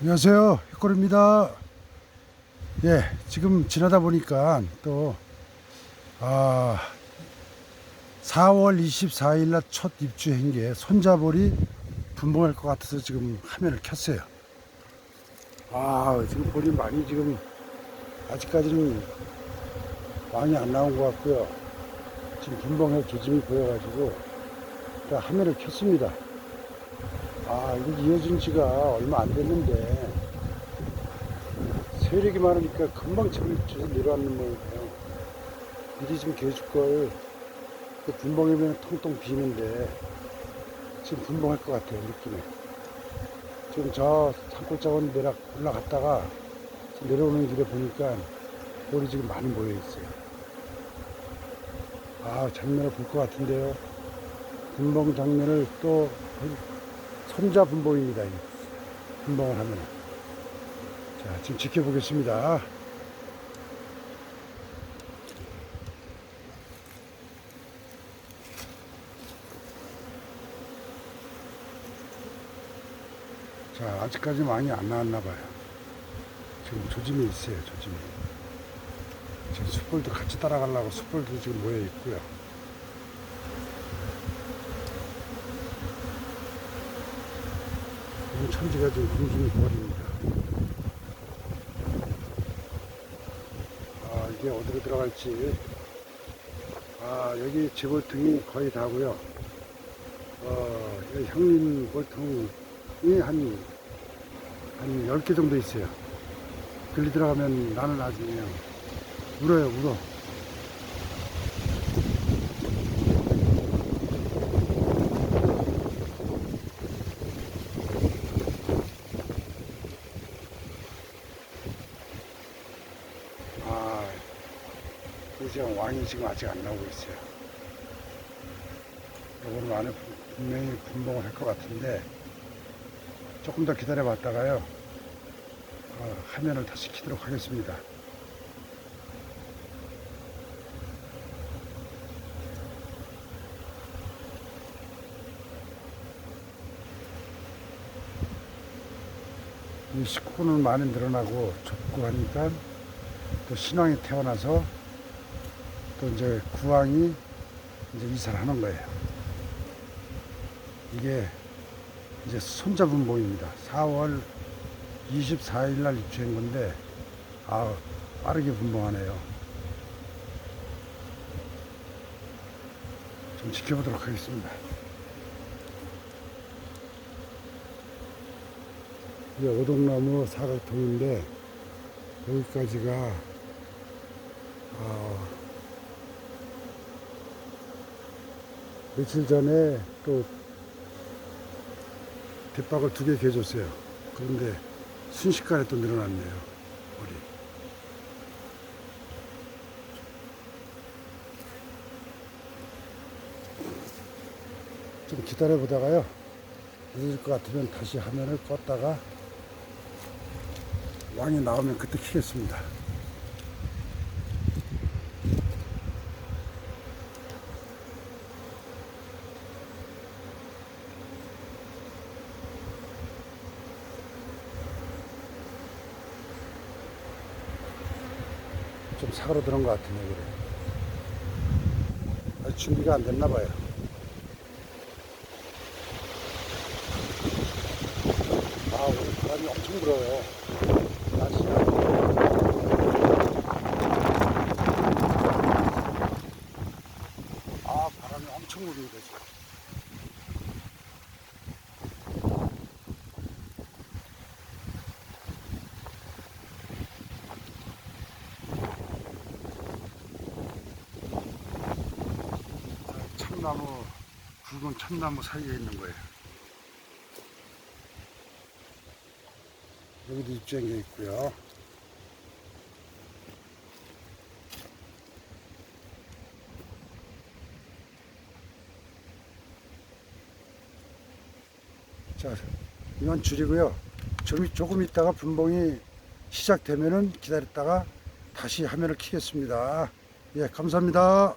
안녕하세요. 휘꼬리입니다. 예, 지금 지나다 보니까 또, 아, 4월 24일 날 첫 입주한 게 손자볼이 분봉할 것 같아서 지금 화면을 켰어요. 아, 지금 볼이 많이 지금 아직까지는 많이 안 나온 것 같고요. 지금 분봉할 조짐이 보여가지고 화면을 켰습니다. 아, 이거 이어진 지가 얼마 안 됐는데, 세력이 많으니까 금방 쳐 내려앉는 모양이에요. 미리 좀 개줄 걸, 그 분봉이면 통통 비는데, 지금 분봉할 것 같아요, 느낌에. 지금 저 산골짜기 내려 올라갔다가 내려오는 길에 보니까 볼이 지금 많이 모여 있어요. 아, 장면을 볼 것 같은데요. 분봉 장면을 또 손자 분봉입니다. 이 분봉을 하면. 자, 지금 지켜보겠습니다. 자, 아직까지 많이 안 나왔나 봐요. 지금 조짐이 있어요, 조짐이. 지금 숯불도 같이 따라가려고 숯불도 지금 모여 있고요. 천지가 지금 굶주리 버립니다. 아, 이게 어디로 들어갈지. 아, 여기 지볼통이 거의 다고요. 어, 이 형님 볼통이 한, 한 10개 정도 있어요. 글리 들어가면 나는 그냥 울어요, 울어. 이 지금 왕이 지금 아직 안 나오고 있어요. 요거는 안에 분명히 분봉을 할 것 같은데, 조금 더 기다려 봤다가요, 어, 화면을 다시 키도록 하겠습니다. 이 식구는 많이 늘어나고 좁고 하니까 또 신왕이 태어나서 또 이제 구왕이 이제 이사를 하는 거예요. 이게 이제 손자 분봉입니다. 4월 24일 날 입주한 건데, 아 빠르게 분봉하네요. 좀 지켜보도록 하겠습니다. 이게 오동나무 사각통인데, 여기까지가, 어, 며칠 전에 또 대박을 두 개 개줬어요. 그런데 순식간에 또 늘어났네요. 우리. 좀 기다려 보다가요. 늦을 것 같으면 다시 화면을 껐다가 왕이 나오면 그때 키겠습니다. 좀 들은 것 같은데 그래. 준비가 안 됐나 봐요. 아 오늘 바람이 엄청 불어요. 날씨가. 아 바람이 엄청 불입니다 지금. 참나무 굵은 참나무 사이에 있는 거예요. 여기도 게 있고요. 자, 이건 줄이고요. 좀, 조금 있다가 분봉이 시작되면은 기다렸다가 다시 화면을 키겠습니다. 예, 감사합니다.